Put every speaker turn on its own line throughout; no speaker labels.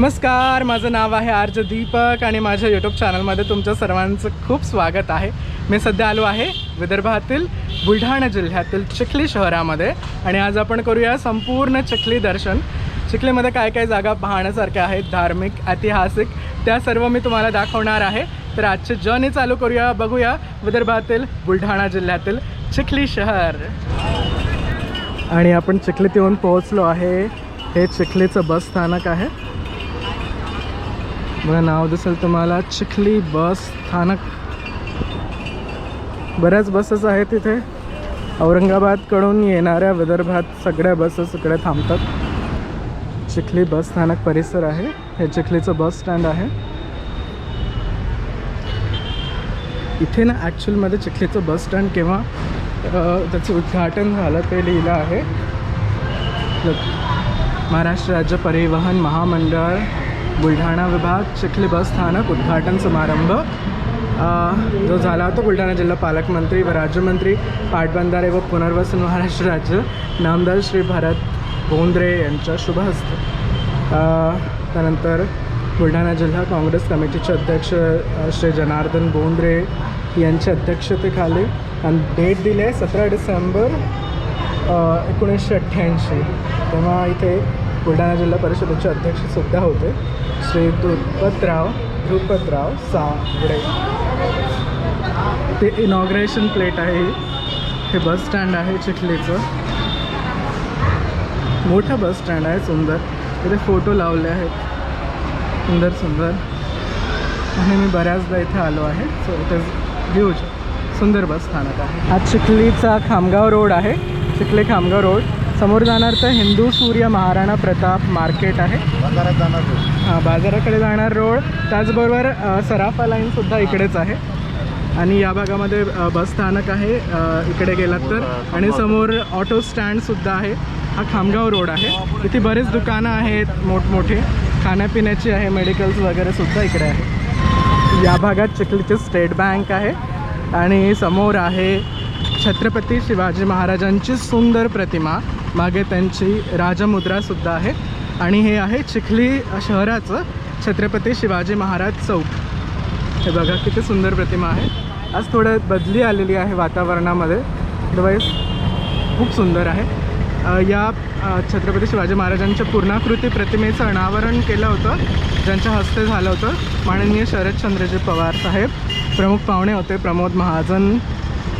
नमस्कार माझं नाव आहे आर्ज दीपक आणि माझ्या यूट्यूब चॅनलमध्ये तुमच्या सर्वांचं खूप स्वागत आहे. मी सध्या आलो आहे विदर्भातील बुलढाणा जिल्ह्यातील चिखली शहरामध्ये आणि आज आपण करूया संपूर्ण चिखली दर्शन. चिखलीमध्ये काय काय जागा पाहण्यासारख्या आहेत धार्मिक ऐतिहासिक त्या सर्व मी तुम्हाला दाखवणार आहे. तर आजची जर्नी चालू करूया बघूया विदर्भातील बुलढाणा जिल्ह्यातील चिखली शहर. आणि आपण चिखलीत येऊन पोहोचलो आहे. हे चिखलीचं बस स्थानक आहे. बघा नाव दिसेल तुम्हाला चिखली बस स्थानक. बऱ्याच बसेस आहेत तिथे औरंगाबादकडून येणाऱ्या विदर्भात सगळ्या बसेस इकडे थांबतात. चिखली बस स्थानक परिसर आहे. हे चिखलीचं बस स्टँड आहे. इथे ना ॲक्च्युअलमध्ये चिखलीचं बस स्टँड केव्हा त्याचं उद्घाटन झालं ते लिहिलं आहे. महाराष्ट्र राज्य परिवहन महामंडळ. बुलढाणा विभाग चिखली बस स्थानक उद्घाटन समारंभ. जो झाला होता बुलढाणा जिल्हा पालकमंत्री व राज्यमंत्री पाटबंधारे व पुनर्वसन महाराष्ट्र राज्य नामदार श्री भरत बोंद्रे यांच्या शुभ हस्ते. त्यानंतर बुलढाणा जिल्हा काँग्रेस कमिटीचे अध्यक्ष श्री जनार्दन बोंद्रे यांच्या अध्यक्षतेखाली आणि डेट दिली आहे सतरा डिसेंबर एकोणीसशे अठ्ठ्याऐंशी. तेव्हा इथे बुलढाणा जिल्हा परिषदेचे अध्यक्षसुद्धा होते. श्री द्रुपतराव ध्रुपतराव सावडे ते इनॉग्रेशन प्लेट आहे हे. बस स्टँड आहे चिखलीचं. मोठं बस स्टँड आहे सुंदर. तिथे फोटो लावले आहेत. सुंदर सुंदर. आणि मी बऱ्याचदा इथे आलो आहे. सो इथे ह्यूज सुंदर बस स्थानक आहे. हा चिखलीचा खामगाव रोड आहे. चिखली खामगाव रोड. समोर जाणार तर हिंदू सूर्य महाराणा प्रताप मार्केट आहे.
बाजारात जाणार
बाजाराकडे जाणार रोड. त्याचबरोबर सराफा लाईनसुद्धा इकडेच आहे. आणि या भागामध्ये बस स्थानक आहे इकडे गेलात तर. आणि समोर ऑटो स्टँडसुद्धा आहे. हा खामगाव रोड आहे. इथे बरेच दुकानं आहेत मोठमोठी. खाण्यापिण्याची आहे मेडिकल्स वगैरेसुद्धा इकडे आहे. या भागात चिखलीची स्टेट बँक आहे. आणि समोर आहे छत्रपती शिवाजी महाराजांची सुंदर प्रतिमा. मागे त्यांची राजमुद्रासुद्धा आहे. आणि हे आहे चिखली शहराचं छत्रपती शिवाजी महाराज चौक. हे बघा किती सुंदर प्रतिमा आहे. आज थोडं बदली आलेली आहे वातावरणामध्ये. अदरवाईज खूप सुंदर आहे. या छत्रपती शिवाजी महाराजांच्या पूर्णाकृती प्रतिमेचं अनावरण केलं होतं. ज्यांच्या हस्ते झालं होतं. माननीय शरदचंद्रजी पवार साहेब. प्रमुख पाहुणे होते प्रमोद महाजन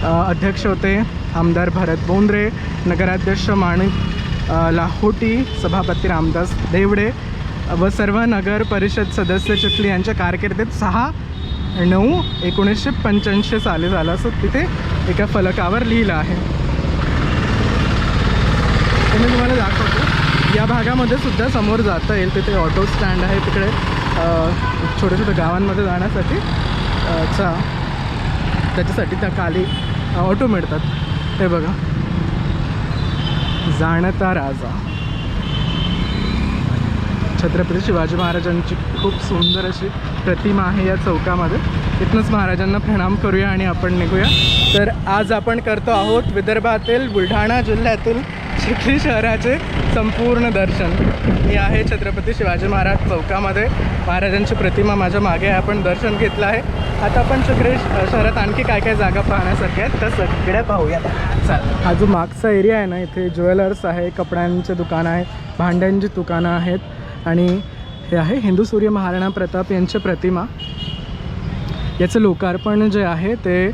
अध्यक्ष होते आमदार भरत बोंद्रे नगराध्यक्ष माणिक लाहोटी सभापती रामदास देवडे व सर्व नगर परिषद सदस्य चिखली यांच्या कारकिर्दीत सहा नऊ एकोणीसशे पंच्याऐंशी साली झालं असं तिथे एका फलकावर लिहिलं आहे. ते मी तुम्हाला दाखवतो. या भागामध्ये सुद्धा समोर जाता येईल. तिथे ऑटो स्टँड आहे तिकडे. छोट्या छोट्या गावांमध्ये जाण्यासाठी. अच्छा चा त्याच्यासाठी त्या खाली ऑटो मिळतात. हे बघा. जाणता राजा. छत्रपती शिवाजी महाराजांची खूप सुंदर अशी प्रतिमा आहे या चौकामध्ये. इथनंच महाराजांना प्रणाम करूया आणि आपण निघूया. तर आज आपण करतो आहोत विदर्भातील बुलढाणा जिल्ह्यातील चिखली शहराचे संपूर्ण दर्शन. मी आहे छत्रपती शिवाजी महाराज चौकामध्ये. महाराजांची प्रतिमा माझ्या मागे आहे. आपण दर्शन घेतलं आहे. आता आपण चिखली शहरात आणखी काय काय जागा पाहण्यासारख्या आहेत त्या सगळ्या पाहूया चाल. हा जो मागचा एरिया आहे ना इथे ज्वेलर्स आहे कपड्यांचे दुकानं आहे भांड्यांची दुकानं आहेत आणि हे आहे हिंदू सूर्य महाराणा प्रताप यांची प्रतिमा. याचं लोकार्पण जे आहे ते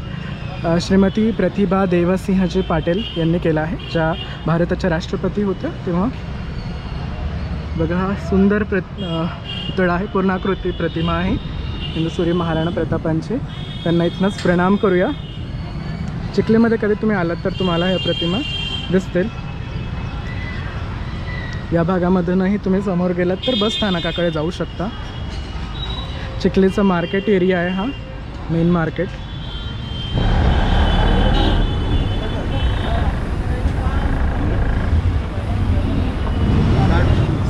श्रीमती प्रतिभा देवसिंहजी पाटील यांनी केला आहे ज्या भारताच्या राष्ट्रपती होत्या तेव्हा. बघा हा सुंदर प्र पुतळा आहे पूर्णाकृती प्रतिमा आहे. हिंदू सूर्य महाराणा प्रतापांची. त्यांना इथनंच प्रणाम करूया. चिखलीमध्ये कधी तुम्ही आलात तर तुम्हाला ह्या प्रतिमा दिसतील. या भागामधूनही तुम्ही समोर गेलात तर बस स्थानकाकडे जाऊ शकता. चिखलीचं मार्केट एरिया आहे हा मेन मार्केट.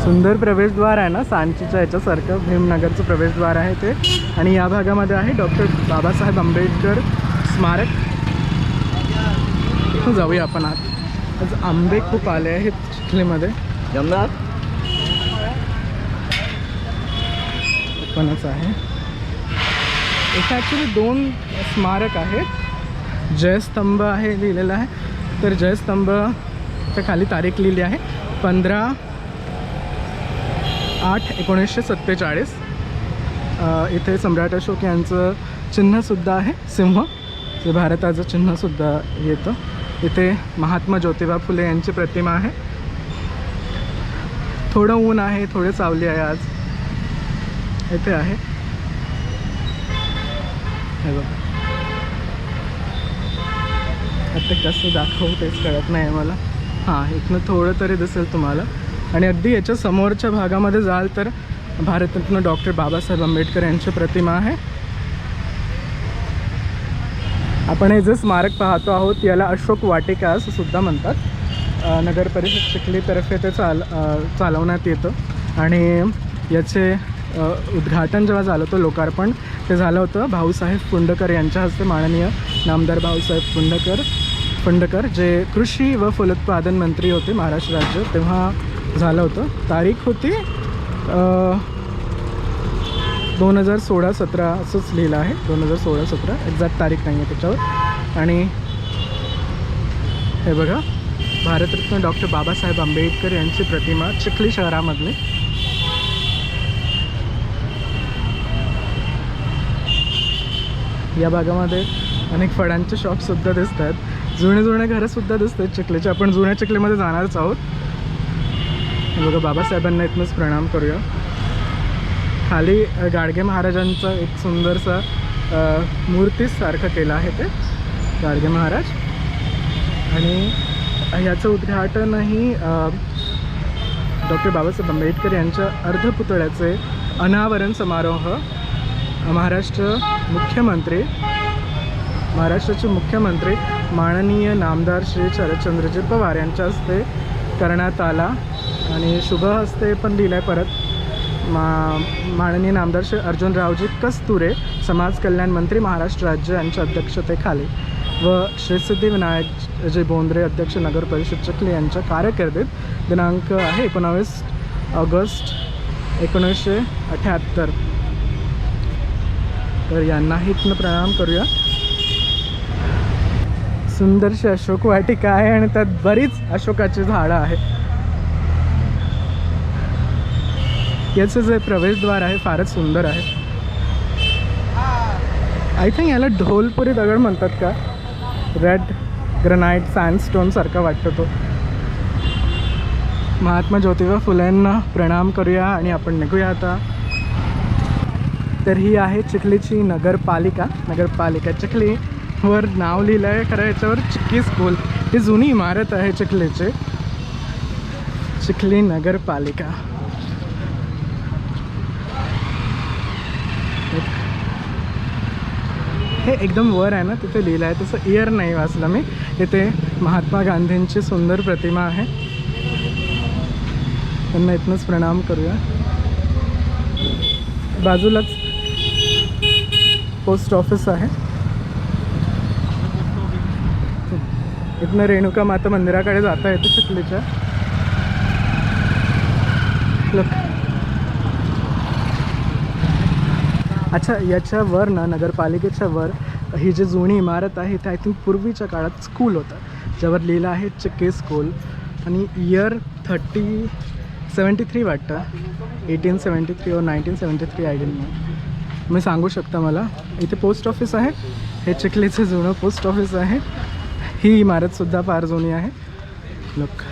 सुंदर प्रवेशद्वार आहे ना सांचीच्या याच्यासारखं भीमनगरचं प्रवेशद्वार आहे ते. आणि या भागामध्ये आहे डॉक्टर बाबासाहेब आंबेडकर स्मारक. इथून जाऊया आपण आत आज आंबे खूप आले आहेत चिखलीमध्ये.
जमणार
ओपनच आहे. इथे ॲक्च्युली दोन स्मारक आहेत. जयस्तंभ आहे लिहिलेलं आहे. तर जयस्तंभच्या खाली तारीख लिहिली आहे. पंधरा आठ एकोणीसशे सत्तेचाळीस. इथे सम्राट अशोक यांचं चिन्हसुद्धा आहे सिंह. जे भारताचं चिन्हसुद्धा येतं. इथे महात्मा ज्योतिबा फुले यांची प्रतिमा आहे. थोडं ऊन आहे थोडे सावली आहे आज. इथे आहे. आता कसं दाखवू तेच कळत नाही मला. हां इथनं थोडं तरी दिसेल तुम्हाला. आणि अगदी याच्या समोरच्या भागामध्ये जाल तर भारतरत्न डॉक्टर बाबासाहेब आंबेडकर यांची प्रतिमा आहे. आपण हे जे स्मारक पाहतो आहोत याला अशोक वाटिका असं सुद्धा म्हणतात. नगर परिषद चिखलीतर्फे ते चाल चालवण्यात येतं. आणि याचे उद्घाटन जेव्हा झालं होतं लोकार्पण ते झालं होतं भाऊसाहेब फुंडकर यांच्या हस्ते. माननीय नामदार भाऊसाहेब फुंडकर फुंडकर जे कृषी व फलोत्पादन मंत्री होते महाराष्ट्र राज्य तेव्हा झालं होतं. तारीख होती दोन हजार सोळा सतरा असंच लिहिलं आहे. दोन हजार सोळा सतरा एक्झॅक्ट तारीख नाही आहे त्याच्यावर. आणि हे बघा भारतरत्न डॉक्टर बाबासाहेब आंबेडकर यांची प्रतिमा चिखली शहरामधली. या भागामध्ये अनेक फळांचे शॉपसुद्धा दिसत आहेत जुने जुने घरंसुद्धा दिसत आहेत चिखलीचे. आपण जुन्या चिखलेमध्ये जाणारच आहोत. बघा बाबासाहेबांना इथनंच प्रणाम करूया. खाली गाडगे महाराजांचं एक सुंदरसा मूर्तीसारखं केलं आहे ते गाडगे महाराज. आणि ह्याचं उद्घाटनही डॉक्टर बाबासाहेब आंबेडकर यांच्या अर्धपुतळ्याचे अनावरण समारोह महाराष्ट्र मुख्यमंत्री महाराष्ट्राचे मुख्यमंत्री माननीय नामदार श्री शरदचंद्रजी पवार यांच्या हस्ते करण्यात आला. आणि शुभ हस्ते पण लिहिलं आहे परत. मा माननीय नामदार श्री अर्जुनरावजी कस्तुरे समाज कल्याण मंत्री महाराष्ट्र राज्य यांच्या अध्यक्षतेखाली व श्री सिद्धिविनायक जे बोंद्रे अध्यक्ष नगर परिषद चकले यांच्या कार्यकिर्दीत दिनांक आहे एकोणावीस ऑगस्ट एकोणीसशे अठ्याहत्तर. तर यांनाही इथनं प्रणाम करूया. सुंदरशी अशोक वाटिका आहे आणि त्यात बरीच अशोकाची झाडं आहेत. याचं जे प्रवेशद्वार आहे फारच सुंदर आहे. आय थिंक याला ढोलपुरी दगड म्हणतात का? रेड ग्रनाईट सँडस्टोन सारखा वाटतो तो. महात्मा ज्योतिबा फुलेंना प्रणाम करूया आणि आपण निघूया आता. तर ही आहे चिखलीची नगरपालिका. नगरपालिका चिखलीवर नाव लिहिलं आहे खरं याच्यावर चिखली स्कूल ही जुनी इमारत आहे चिखलीची. चिखली नगरपालिका. हे एकदम वर आहे ना तिथे लिहिलं आहे तसं इयर नाही वाचलं मी. इथे महात्मा गांधींची सुंदर प्रतिमा आहे. त्यांना इथनंच प्रणाम करूया. बाजूलाच पोस्ट ऑफिस आहे. इथनं रेणुका माता मंदिराकडे जाता येतं चिखलीच्या. अच्छा याच्यावर ना नगरपालिकेच्या वर ही जी जुनी इमारत आहे ती आय थिंक पूर्वीच्या काळात स्कूल होतं. ज्यावर लिहिलं आहे चके स्कूल आणि इयर थर्टी सेवन्टी थ्री वाटतं. एटीन सेवन्टी थ्री और नाईन्टीन सेवन्टी थ्री आय डेंट मी सांगू शकता मला? इथे पोस्ट ऑफिस आहे. हे चिखलीचं जुनं पोस्ट ऑफिस आहे. ही इमारतसुद्धा फार जुनी आहे. लुक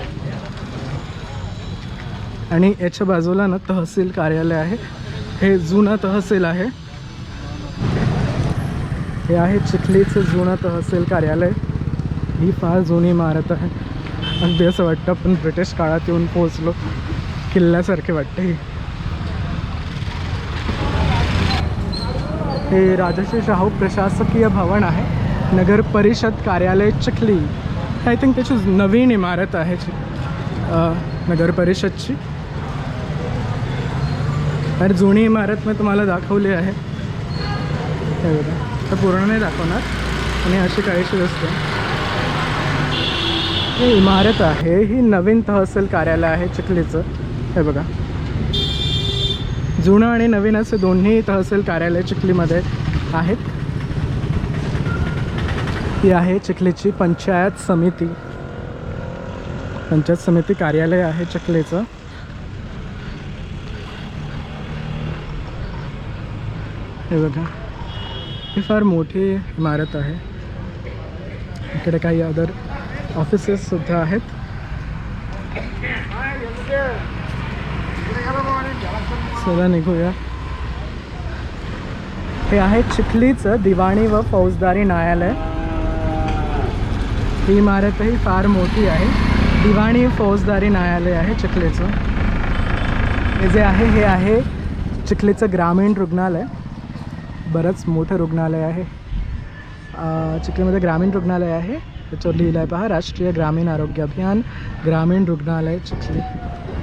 आणि याच्या बाजूला ना तहसील कार्यालय आहे. हे जुनं तहसील आहे. हे आहे चिखलीचं जुनं तहसील कार्यालय. ही फार जुनी इमारत आहे. अगदी असं वाटतं आपण ब्रिटिश काळात येऊन पोहोचलो. किल्ल्यासारखे वाटते ही. हे राजश्री शाहू प्रशासकीय भवन आहे. नगर परिषद कार्यालय चिखली. आय थिंक त्याची नवीन इमारत आहे नगर परिषदची. आणि जुनी इमारत मी तुम्हाला दाखवली आहे. तर पूर्ण नाही दाखवणार. आणि अशी काहीशी असते ही इमारत आहे. ही नवीन तहसील कार्यालय आहे चिखलीचं. हे बघा. जुनं आणि नवीन असे दोन्ही तहसील कार्यालय चिखलीमध्ये आहेत. ही आहे चिखलीची पंचायत समिती. पंचायत समिती कार्यालय आहे चिखलीचं. हे बघा. ही फार मोठी इमारत आहे. इकडे काही अदर ऑफिसेस सुद्धा आहेत. चला निघूया. हे आहे चिखलीचं दिवाणी व फौजदारी न्यायालय. ही इमारतही फार मोठी आहे. दिवाणी फौजदारी न्यायालय आहे चिखलीचं. हे जे आहे हे आहे चिखलीचं ग्रामीण रुग्णालय. बरंच मोठं रुग्णालय आहे. चिखलीमध्ये ग्रामीण रुग्णालय आहे. त्याच्यावर लिहिलं आहे पहा राष्ट्रीय ग्रामीण आरोग्य अभियान ग्रामीण रुग्णालय Chikhli.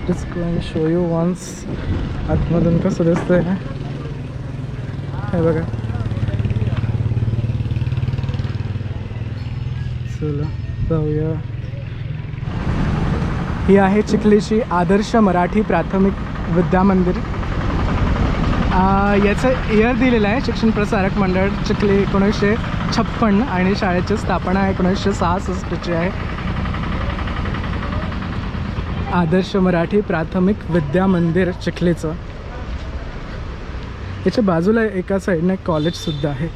Disk show you once आतमधून कसं दिसतंय आहे हे बघा. चला जाऊया. ही आहे चिखलीची आदर्श मराठी प्राथमिक विद्यामंदिर याचं इयर दिलेलं आहे शिक्षण प्रसारक मंडळ चिखली एकोणीसशे छप्पन्न आणि शाळेची स्थापना एकोणीसशे सहासष्टची आहे. आदर्श मराठी प्राथमिक विद्या मंदिर चिखलीचं. याच्या बाजूला एका साईडने कॉलेजसुद्धा आहे.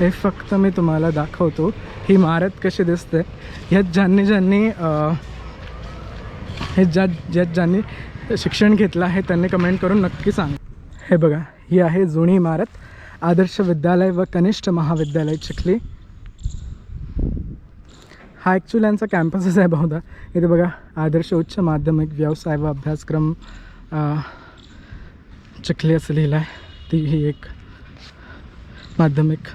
हे फक्त मी तुम्हाला दाखवतो. ही इमारत कशी दिसते? ह्यात ज्यांनी ज्यांनी हे ज्या ज्यात ज्यांनी शिक्षण घेतलं आहे त्यांनी कमेंट करून नक्की सांग. हे बघा ही आहे जुनी इमारत. आदर्श विद्यालय व कनिष्ठ महाविद्यालय चिखली. हा ॲक्च्युली यांचा कॅम्पसच आहे बहुधा. इथे बघा आदर्श उच्च माध्यमिक व्यवसाय व अभ्यासक्रम चिखली असं लिहिलं आहे ती ही एक माध्यमिक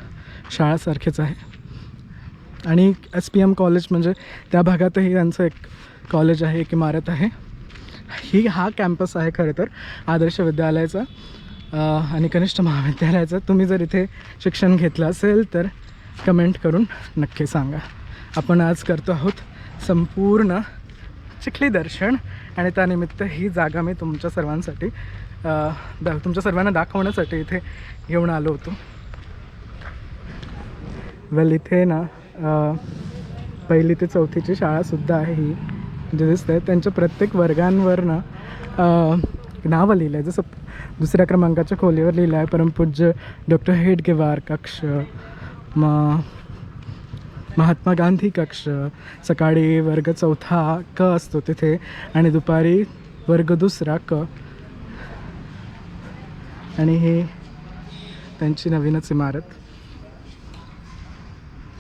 शाळासारखीच आहे. आणि एस पी एम कॉलेज म्हणजे त्या भागातही त्यांचं एक कॉलेज आहे एक इमारत आहे. ही हा कॅम्पस आहे खरं तर आदर्श विद्यालयाचा आणि कनिष्ठ महाविद्यालयाचा. तुम्ही जर इथे शिक्षण घेतलं असेल तर कमेंट करून नक्की सांगा. आपण आज करतो आहोत संपूर्ण चिखली दर्शन आणि त्यानिमित्त ही जागा मी तुमच्या सर्वांसाठी दा तुमच्या सर्वांना दाखवण्यासाठी इथे घेऊन आलो होतो. वेल इथे ना पहिली ते चौथीची शाळासुद्धा आहे ही. जे दिसतं आहे त्यांच्या प्रत्येक वर्गांवर ना नावं लिहिलं आहे जसं दुसऱ्या क्रमांकाच्या खोलीवर लिहिलं आहे परमपूज्य डॉक्टर हेडगेवार कक्ष मग महात्मा गांधी कक्ष सकाळी वर्ग चौथा क असतो तिथे आणि दुपारी वर्ग दुसरा क. आणि हे त्यांची नवीनच इमारत.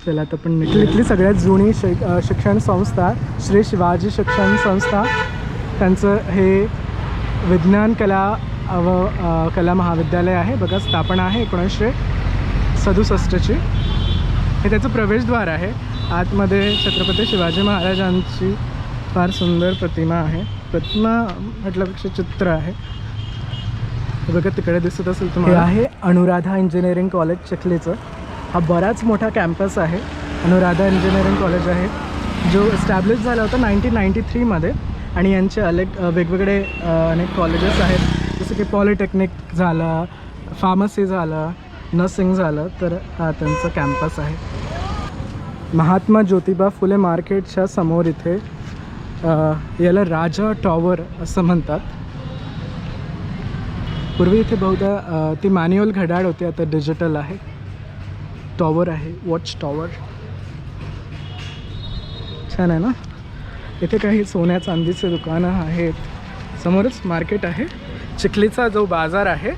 चला आता पण इथली सगळ्यात जुनी शै शिक्षण संस्था श्री शिवाजी शिक्षण संस्था. त्यांचं हे विज्ञान कला व कला महाविद्यालय आहे. बघा स्थापना आहे एकोणीसशे सदुसष्टची. हे त्याचं प्रवेशद्वार आहे. आतमध्ये छत्रपती शिवाजी महाराजांची फार सुंदर प्रतिमा आहे. प्रतिमा म्हटल्यापेक्षा चित्र आहे. बघा तिकडे दिसत असेल तुम्हाला. हे आहे अनुराधा इंजिनिअरिंग कॉलेज चिखलीचं. हा बराच मोठा कॅम्पस आहे. अनुराधा इंजिनिअरिंग कॉलेज आहे. जो एस्टॅब्लिश झाला होता नाईन्टीन नाईन्टी थ्रीमध्ये आणि यांचे अनेक वेगवेगळे अनेक कॉलेजेस आहेत. जसं की पॉलिटेक्निक झालं फार्मसी झालं नर्सिंग झालं तर हा त्यांचं कॅम्पस आहे. महात्मा ज्योतिबा फुले मार्केटच्या समोर इथे याला राजा टॉवर असं म्हणतात. पूर्वी इथे बहुधा ती मॅन्युअल घड्याळ होती आता डिजिटल आहे. टॉवर आहे वॉच टॉवर छान आहे ना? इथे काही सोन्या चांदीचे दुकानं आहेत. समोरच मार्केट आहे. चिखलीचा जो बाजार आहे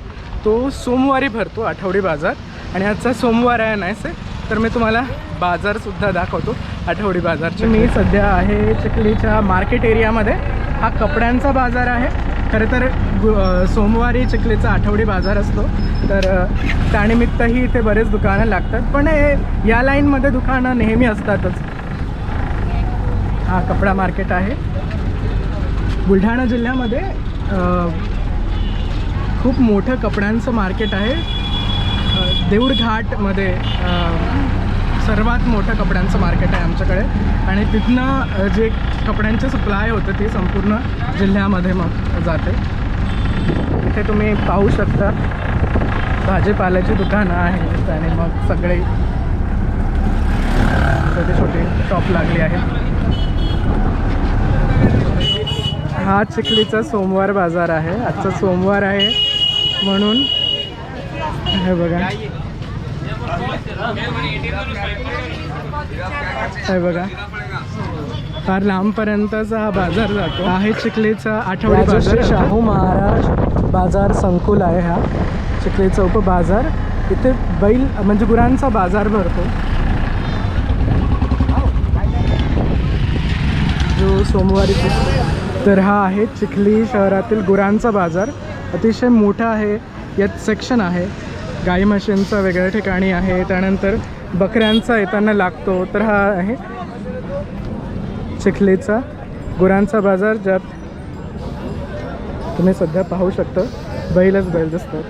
तो सोमवारी भरतो आठवडी बाजार. आणि आजचा सोमवार आहे नाहीसे? तर मी तुम्हाला बाजारसुद्धा दाखवतो आठवडी बाजारचे मी सध्या आहे चिखलीच्या मार्केट एरियामध्ये हा कपड्यांचा बाजार आहे. खरं तर गु- सोमवारी चिखलीचा आठवडी बाजार असतो. तर त्यानिमित्तही इथे बरेच दुकानं लागतात. पण हे या लाईनमध्ये दुकानं नेहमी असतातच. हा कपडा मार्केट आहे. बुलढाणा जिल्ह्यामध्ये खूप मोठं कपड्यांचं मार्केट आहे. देऊळघाटमध्ये सर्वात मोठं कपड्यांचं मार्केट आहे आमच्याकडे. आणि तिथनं जे कपड्यांचे सप्लाय होतं ते संपूर्ण जिल्ह्यामध्ये मग जाते. इथे तुम्ही पाहू शकता भाजीपाल्याची दुकानं आहेत आणि मग सगळे छोटे छोटे शॉप लागले आहेत हा चिखलीचा सोमवार बाजार आहे. आजचा सोमवार आहे म्हणून हे बघा. हे बघा. फार लांबपर्यंतचा हा बाजार जातो. आहे चिखलीचा आठवडी बाजार. शाहू महाराज बाजार संकुल आहे हा. चिखलीचा उपबाजार इथे बैल म्हणजे गुरांचा बाजार भरतो. जो सोमवारी. तर हा आहे चिखली शहरातील गुरांचा बाजार. अतिशय मोठा आहे. यात सेक्शन आहे. गाई म्हशींचा वेगळ्या ठिकाणी आहे त्यानंतर बकऱ्यांचा येताना लागतो. तर हा आहे चिखलीचा गुरांचा बाजार ज्यात तुम्ही सध्या पाहू शकता बैलच बैल दिसतात